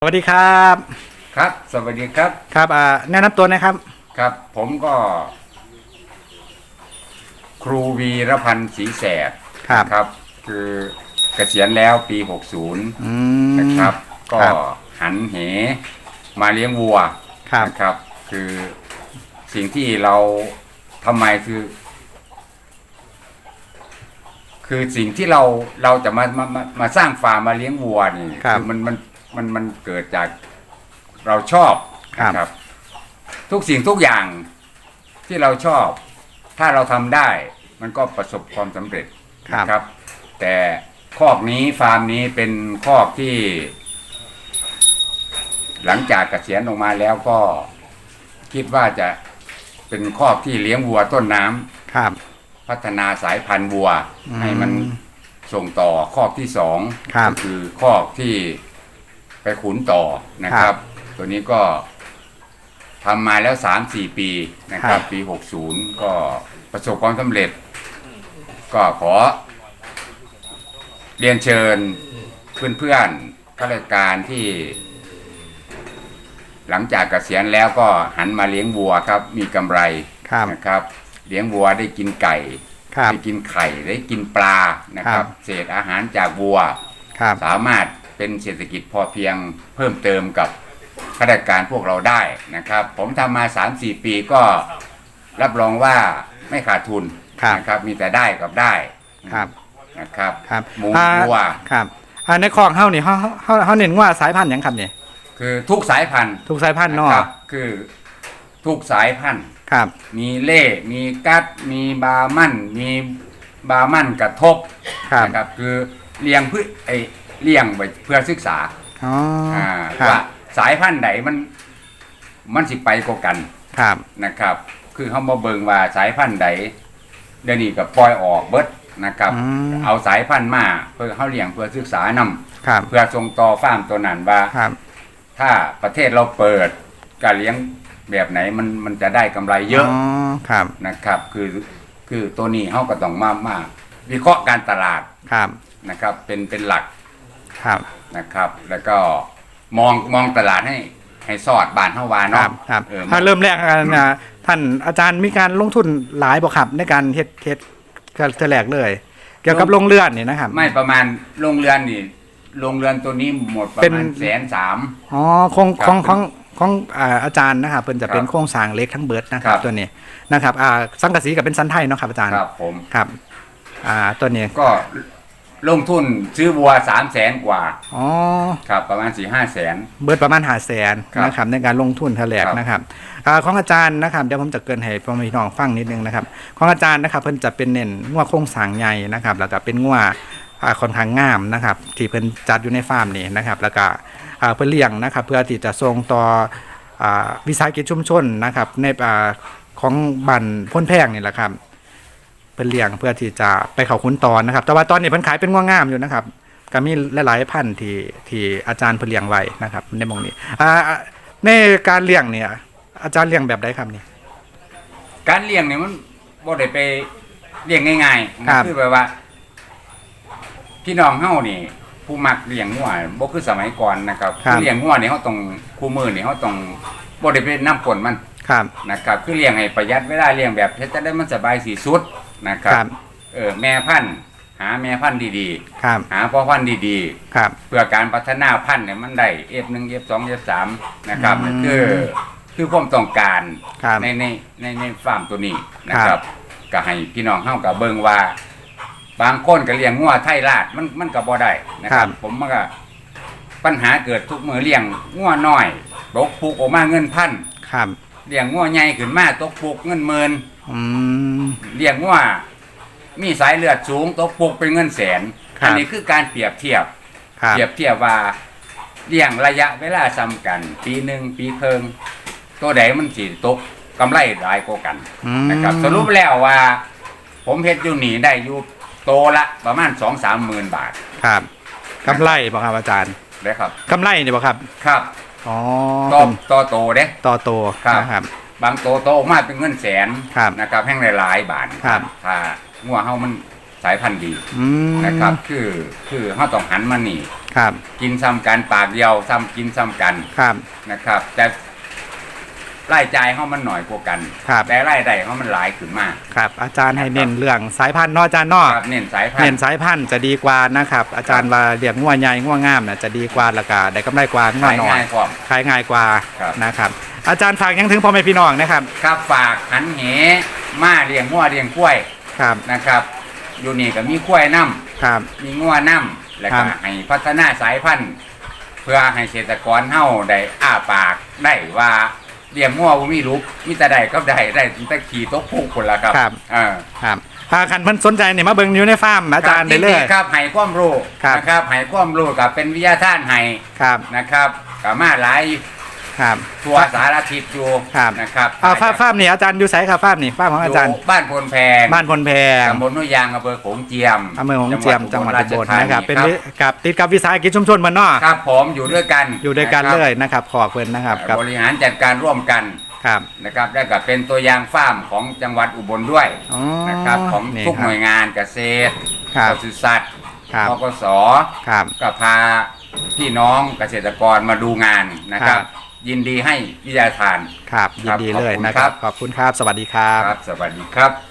สวัสดีครับ ครับ สวัสดีครับ ครับอ่าแนะนำตัวหนะครับ ครับ ผมก็ ครูวีรพันธ์ศรีแสดครับครับ คือเกษียณแล้วปี60อืมนะครับ ก็ครับ หันเห มาเลี้ยงวัวครับ นะครับ คือสิ่งที่เราทำไมคือ คือสิ่งที่เราเราจะมามามามาสร้างฟาร์มมาเลี้ยงวัวนี่ครับ มันมัน มันมันเกิดจากเราชอบครับ นะครับทุกสิ่งทุกอย่างที่เราชอบ ถ้าเราทำได้ มันก็ประสบความสำเร็จครับ นะครับ แต่คอกนี้ฟาร์มนี้เป็นคอกที่ หลังจากเกษียณออกมาแล้วก็ คิดว่าจะเป็นคอกที่เลี้ยงวัวต้นน้ำ ครับ พัฒนาสายพันธุ์วัว อืมให้มันส่งต่อคอกที่สองครับ ก็คือคอกที่ ไปขุนต่อนะครับ ตัวนี้ก็ทำมาแล้วสามสี่ปีนะครับ ปี60ก็ประสบความสำเร็จ ก็ขอ เรียนเชิญเพื่อนๆข้าราชการที่ หลังจากเกษียณแล้วก็หันมาเลี้ยงวัวครับ มีกำไรครับนะครับ เลี้ยงวัวได้กินไก่ครับได้กินไข่ได้กินปลานะครับครับเศษอาหารจากวัวครับสามารถ เป็นเศรษฐกิจพอเพียงเพิ่มเติมกับข้าราชการพวกเราได้นะครับ ผมทำมา 3-4 ปีก็รับรองว่าไม่ขาดทุนครับ นะครับ มีแต่ได้กับได้ครับ นะครับครับหมูอ่าวัวครับอ่าในคลองเฮานี่เฮาเฮาเฮาเน้นว่าสายพันธุ์หยังครับเนี่ยคือทุกสายพันธุ์ทุกสายพันธุ์นะเนาะครับคือทุกสายพันธุ์ ครับ มีเล่ มีกัด มีบาร์มั่น มีบาร์มั่นกระทบครับ นะครับ คือเลี้ยงเพื่อไอ เลี้ยงไว้เพื่อศึกษาอ๋ออ่าครัว่าบสายพันธุ์ไหนมันมันสิไปกว่ากันครับนะครับ คือเขามาเบิ่งว่าสายพันธุ์ใดเดี๋ยวนี้ก็ปล่อยออกเบิดนะครับ อืมเอาสายพันธุ์มาเพื่อเขาเลี้ยงเพื่อศึกษานำครับเพื่อส่งต่อฟาร์มตัวนั้นว่า ครับถ้าประเทศเราเปิดการเลี้ยงแบบไหนมันมันจะได้กำไรเยอะอ๋อครับนะครับ คือคือตัวนี้เขาก็ต้องมามาวิเคราะห์การตลาดครับนะครับ เป็นเป็นหลัก ครับนะครับ แล้วก็มองมองตลาดให้ให้สอดบานเฮาวาครัเนาะบครับเออถ้าเริ่มแรกกันนะท่านอาจารย์มีการลงทุนหลายบ่ครับในการเฮ็ดเฮ็ดแต่แรกเลย เกี่ยวกับโรงเรือนนี่นะครับ ไม่ประมาณโรงเรือนนี่โรงเรือนตัวนี้หมดประเป็น มาณแสนสาม อ๋อของครับของของของอ่าอาจารย์นะครับเพิ่นจะเป็นครับโครงสร้างเล็กทั้งเบิดนะครับครับตัวนี้นะครับอ่าสังกะสีกับเป็นสันไทยเนาะครับอาจารย์ครับผม ครับอ่าตัวนี้ก็ ลงทุนซื้อวัวสามแสนกว่าอ๋อ ครับประมาณสี่ห้าแสน เบิดประมาณหาแสนครับนะครับในการลงทุนเทแลกครับ นะครับอ่าของอาจารย์นะครับเดี๋ยวผมจะเกรินให้พ่อแม่พี่น้องฟังนิดนึงนะครับของอาจารย์นะครับเพิ่นจะเป็นเน้นงัวโครงสร้างใหญ่นะครับแล้วก็เป็นงัวอ่าค่อนข้างงามนะครับที่เพิ่นจัดอยู่ในฟาร์มนี่นะครับแล้วก็อ่าเพิ่นเลี้ยงนะครับเพื่อที่จะส่งต่ออ่าวิสาหกิจชุมชนนะครับในอ่าของบ้านพ้นแพงนี่แหละครับ เพิ่นเลี้ยงเพื่อที่จะไปเข้าคุ้นตอนนะครับ แต่ว่าตอนนี้เพิ่นขายเป็นงัวงามอยู่นะครับก็มีหลายๆพันธุ์ที่ที่อาจารย์เพิ่นเลี้ยงไว้นะครับ ในหมองนี้อ่าในการเลี้ยงเนี่ย อาจารย์เลี้ยงแบบใดครับนี่การเลี้ยงเนี่ยมันบ่ได้ไปเลี้ยงง่ายๆครับมันคือแบบว่า พี่น้องเฮานี่ผู้มักเลี้ยงงัวบ่คือสมัยก่อนนะครับคือเลี้ยงงัวนี่เฮาต้องคู่มือนี่เฮาต้องบ่ได้ไปนํกลมันครับนะครับ คือเลี้ยงให้ประหยัดเวลาเลี้ยงแบบเฮ็ดจะได้มันสบายสีสุด นะครัครับบ เออแม่พันธุ์หาแม่พันธุ์ดีครับๆ หาพ่อพันธุ์ดีครับ ๆ เพื่อการพัฒนาพันธุ์เนี่ยมันได้ F1 F2 F3 นะครับอืมคือคือความต้องการครับในในในในฟาร์มตัวนี้นะครับก็ให้พี่น้องเฮากับเบิ่งว่า บางคนก็เลี้ยงงัวไทยลาดมันมันก็บ่ได้นะคครัรับ บ ผมมันก็ปัญหาเกิดทุกมือเลี้ยงงัวน้อยตกปุกออกมาเงินพัน ครับ เลี้ยงงัวใหญ่ขึ้นมาตกปุกเงินหมื่น อืมเลี้ยงงัวมีสายเลือดสูงตกปุกเป็นเงินแสน ครับ อันี้คือการเปรียบเทียบ ครับ เปรียบเทียบว่าเลี้ยงระยะเวลาซ้ำกัน ปีหนึ่งปีเคิง ตัวใดมันสิตกกำไรหลายกว่ากันอืม นะครับสรุปแล้วว่า ผมเฮ็ดอยู่นี่ได้อยู่โตละประมาณสองสามหมื่นบาทครับกำไรบ่ครับอาจารย์เลยครับกำไรนี่บ่ครับ ครับ อ๋อต่อเป็นต่อโตเด้ ต่อโตครับ นะครับ บางโตโตออกมาเป็นเงินแสนครับนะครับแห่งหลายๆบาทครับ ถ้างัวเฮามันสายพันธุ์ดีอืมนะครับ คือคือเฮาต้องหันมานี่คครับกินซ้ำกันปากเดียวซ้ำกินซ้ำกันครับ นะครับ แต่รายจ่ายเขามันหน่อยกว่ากัน ครับ แต่รายได้เขามันหลายขึ้นมาก ครับ อาจารย์ให้เน้นเรื่องสายพันธุ์เนาะอาจารย์เนาะครับเน้นสายพันเน้นธุ์ สายพันธุ์จะดีกว่านะครับ อาจารย์ว่าเลี้ยงงัวใหญ่งัวงามน่ะจะดีกว่าแล้วก็ได้กำไรกว่างัวขายน้อยง่ายกว่าขายง่ายกว่าครับ นะครับ อาจารย์ฝากยังถึงพ่อแม่พี่น้องนะครับ ครับฝากหันเหมาเลี้ยงงัวเลี้ยงกล้วยครับ นะครับ อยู่นี่ก็มีกล้วยน้ำครับมีงัวน้ำแล้วครัก็บให้พัฒนาสายพันธุ์ เพื่อให้เกษตรกรเฮาได้อ้าปากได้ว่าเลี้ยงงัวบ่มีลูกมีแต่ได้ก็ได้ได้แต่ขี่ตกพุกคนละครับครับ เออ ครับพาคันเพิ่นสนใจเนี่ยมาเบิ่งอยู่ในฟาร์มอาจารย์ได้เลย คบครับให้ความรู้ครับ นะครับให้ความรู้กับเป็นวิทยาทานให้ครับ นะครับกับมาหลาย ครับ ทั่วสารทิศอยู่ครับ นะครับอ่าฟาร์มฟาร์มนี่อาจารย์อยู่ไสครับฟาร์มนี่ฟาร์มของอาจารย์ บ้านพลแพงบ้านพลแพงตำบลห้วยยางอำเภอโขงเจียมอำเภอของเจียมจังหวัดอุบลราชธานะครับ เป็นครับวิกับติดกับวิสาหกิจชุมชนมันเนาะครับผมอยู่ด้วยกันอยู่ด้วยกันนะครับเลยนะครับ ขอบเพิ่นนะครับกับบริหารจัดการร่วมกันครับนะครับได้กับเป็นตัวอย่างฟาร์มของจังหวัดอุบลด้วยอ๋อนะครับของนี่ทุกครับหน่วยงานเกษตรครับ ปศุสัตว์ครับทกส ครับ ก็พาพี่น้องเกษตรกรมาดูงานนะครับ ครับ ยินดีให้วิทยาทาน ครับยินดีเลยนะครับ ขอบคุณครับ สวัสดีครับ ครับ สวัสดีครับ